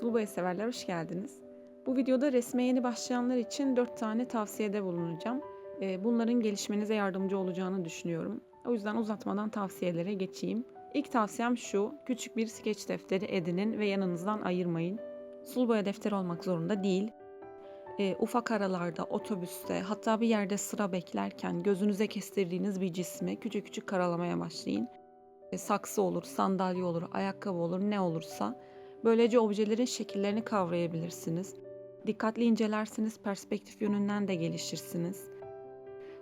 Sulu boya severler hoş geldiniz. Bu videoda resme yeni başlayanlar için 4 tane tavsiyede bulunacağım. Ee, Bunların gelişmenize yardımcı olacağını düşünüyorum. O yüzden uzatmadan tavsiyelere geçeyim. İlk tavsiyem şu, küçük bir skeç defteri edinin ve yanınızdan ayırmayın. Sulu boya defteri olmak zorunda değil. Ee, ufak aralarda, otobüste, hatta bir yerde sıra beklerken gözünüze kestirdiğiniz bir cismi küçük küçük karalamaya başlayın. E, saksı olur, sandalye olur, ayakkabı olur, ne olursa Böylece objelerin şekillerini kavrayabilirsiniz. Dikkatli incelersiniz, perspektif yönünden de gelişirsiniz.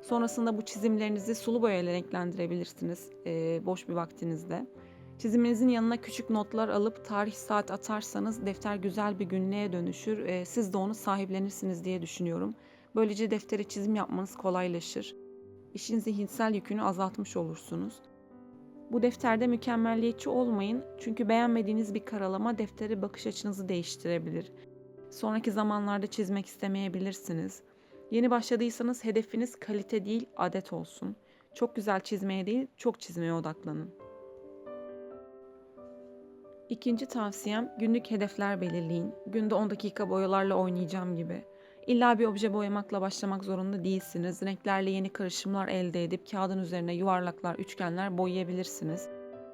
Sonrasında bu çizimlerinizi sulu boyayla renklendirebilirsiniz e, boş bir vaktinizde. Çiziminizin yanına küçük notlar alıp tarih saat atarsanız defter güzel bir günlüğe dönüşür. E, siz de onu sahiplenirsiniz diye düşünüyorum. Böylece deftere çizim yapmanız kolaylaşır. İşin zihinsel yükünü azaltmış olursunuz. Bu defterde mükemmelliyetçi olmayın çünkü beğenmediğiniz bir karalama deftere bakış açınızı değiştirebilir. Sonraki zamanlarda çizmek istemeyebilirsiniz. Yeni başladıysanız hedefiniz kalite değil adet olsun. Çok güzel çizmeye değil çok çizmeye odaklanın. İkinci tavsiyem günlük hedefler belirleyin. Günde 10 dakika boyalarla oynayacağım gibi. İlla bir obje boyamakla başlamak zorunda değilsiniz. Renklerle yeni karışımlar elde edip kağıdın üzerine yuvarlaklar, üçgenler boyayabilirsiniz.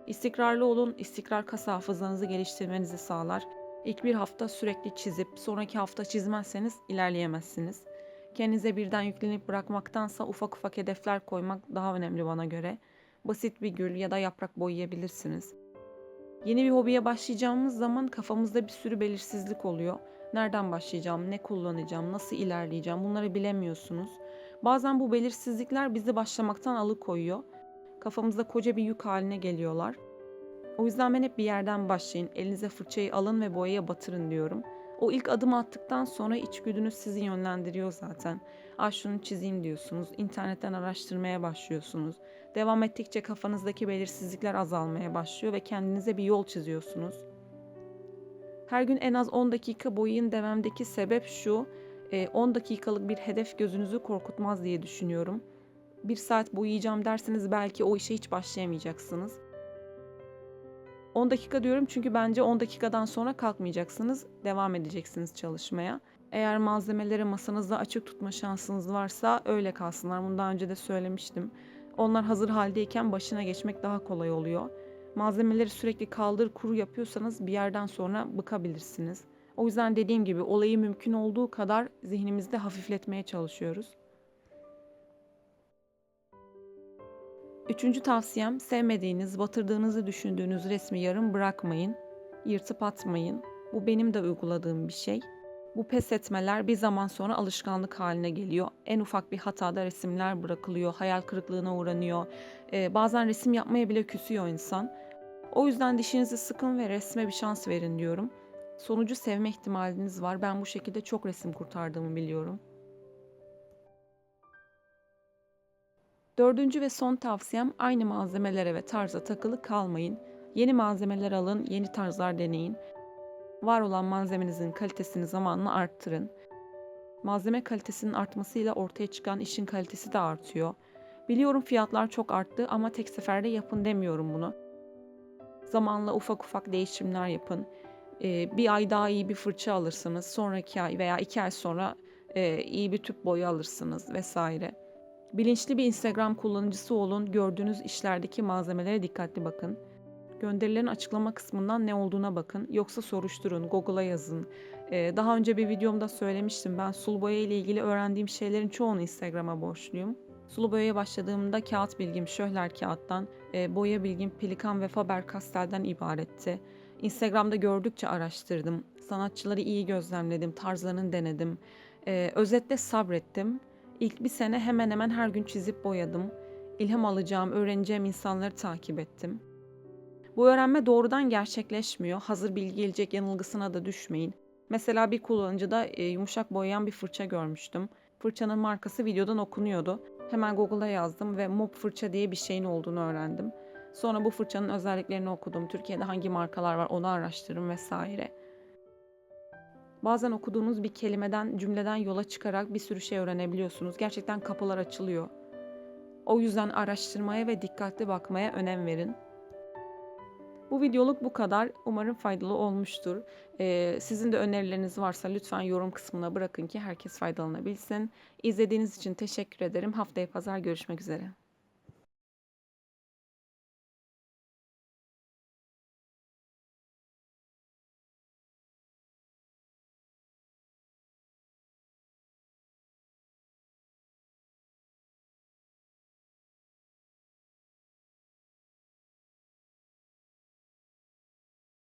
İstikrarlı olun, istikrar kas hafızanızı geliştirmenizi sağlar. İlk bir hafta sürekli çizip sonraki hafta çizmezseniz ilerleyemezsiniz. Kendinize birden yüklenip bırakmaktansa ufak ufak hedefler koymak daha önemli bana göre. Basit bir gül ya da yaprak boyayabilirsiniz. Yeni bir hobiye başlayacağımız zaman kafamızda bir sürü belirsizlik oluyor. Nereden başlayacağım, ne kullanacağım, nasıl ilerleyeceğim bunları bilemiyorsunuz. Bazen bu belirsizlikler bizi başlamaktan alıkoyuyor. Kafamızda koca bir yük haline geliyorlar. O yüzden ben hep bir yerden başlayın, elinize fırçayı alın ve boyaya batırın diyorum. O ilk adım attıktan sonra içgüdünüz sizi yönlendiriyor zaten. Ah şunu çizeyim diyorsunuz, internetten araştırmaya başlıyorsunuz. Devam ettikçe kafanızdaki belirsizlikler azalmaya başlıyor ve kendinize bir yol çiziyorsunuz. Her gün en az 10 dakika boyayın dememdeki sebep şu. 10 dakikalık bir hedef gözünüzü korkutmaz diye düşünüyorum. Bir saat boyayacağım derseniz belki o işe hiç başlayamayacaksınız. 10 dakika diyorum çünkü bence 10 dakikadan sonra kalkmayacaksınız. Devam edeceksiniz çalışmaya. Eğer malzemeleri masanızda açık tutma şansınız varsa öyle kalsınlar. Bunu daha önce de söylemiştim. Onlar hazır haldeyken başına geçmek daha kolay oluyor. Malzemeleri sürekli kaldır kuru yapıyorsanız bir yerden sonra bıkabilirsiniz. O yüzden dediğim gibi olayı mümkün olduğu kadar zihnimizde hafifletmeye çalışıyoruz. Üçüncü tavsiyem sevmediğiniz, batırdığınızı düşündüğünüz resmi yarım bırakmayın. Yırtıp atmayın. Bu benim de uyguladığım bir şey. Bu pes etmeler bir zaman sonra alışkanlık haline geliyor. En ufak bir hatada resimler bırakılıyor, hayal kırıklığına uğranıyor. Ee, bazen resim yapmaya bile küsüyor insan. O yüzden dişinizi sıkın ve resme bir şans verin diyorum. Sonucu sevme ihtimaliniz var. Ben bu şekilde çok resim kurtardığımı biliyorum. Dördüncü ve son tavsiyem aynı malzemelere ve tarza takılı kalmayın. Yeni malzemeler alın, yeni tarzlar deneyin. Var olan malzemenizin kalitesini zamanla arttırın. Malzeme kalitesinin artmasıyla ortaya çıkan işin kalitesi de artıyor. Biliyorum fiyatlar çok arttı ama tek seferde yapın demiyorum bunu. Zamanla ufak ufak değişimler yapın. Ee, bir ay daha iyi bir fırça alırsınız. Sonraki ay veya iki ay sonra e, iyi bir tüp boyu alırsınız vesaire. Bilinçli bir Instagram kullanıcısı olun. Gördüğünüz işlerdeki malzemelere dikkatli bakın. Gönderilerin açıklama kısmından ne olduğuna bakın. Yoksa soruşturun, Google'a yazın. Ee, daha önce bir videomda söylemiştim. Ben sulu boya ile ilgili öğrendiğim şeylerin çoğunu Instagram'a borçluyum. Sulu boyaya başladığımda kağıt bilgim Şöhler kağıttan, e, boya bilgim Pelikan ve Faber-Castell'den ibaretti. Instagram'da gördükçe araştırdım. Sanatçıları iyi gözlemledim, tarzlarını denedim. E, özetle sabrettim. İlk bir sene hemen hemen her gün çizip boyadım. İlham alacağım, öğreneceğim insanları takip ettim. Bu öğrenme doğrudan gerçekleşmiyor. Hazır bilgi gelecek yanılgısına da düşmeyin. Mesela bir kullanıcıda e, yumuşak boyayan bir fırça görmüştüm. Fırçanın markası videodan okunuyordu. Hemen Google'a yazdım ve mop fırça diye bir şeyin olduğunu öğrendim. Sonra bu fırçanın özelliklerini okudum. Türkiye'de hangi markalar var onu araştırdım vesaire. Bazen okuduğunuz bir kelimeden, cümleden yola çıkarak bir sürü şey öğrenebiliyorsunuz. Gerçekten kapılar açılıyor. O yüzden araştırmaya ve dikkatli bakmaya önem verin. Bu videoluk bu kadar. Umarım faydalı olmuştur. Ee, sizin de önerileriniz varsa lütfen yorum kısmına bırakın ki herkes faydalanabilsin. İzlediğiniz için teşekkür ederim. Haftaya pazar görüşmek üzere.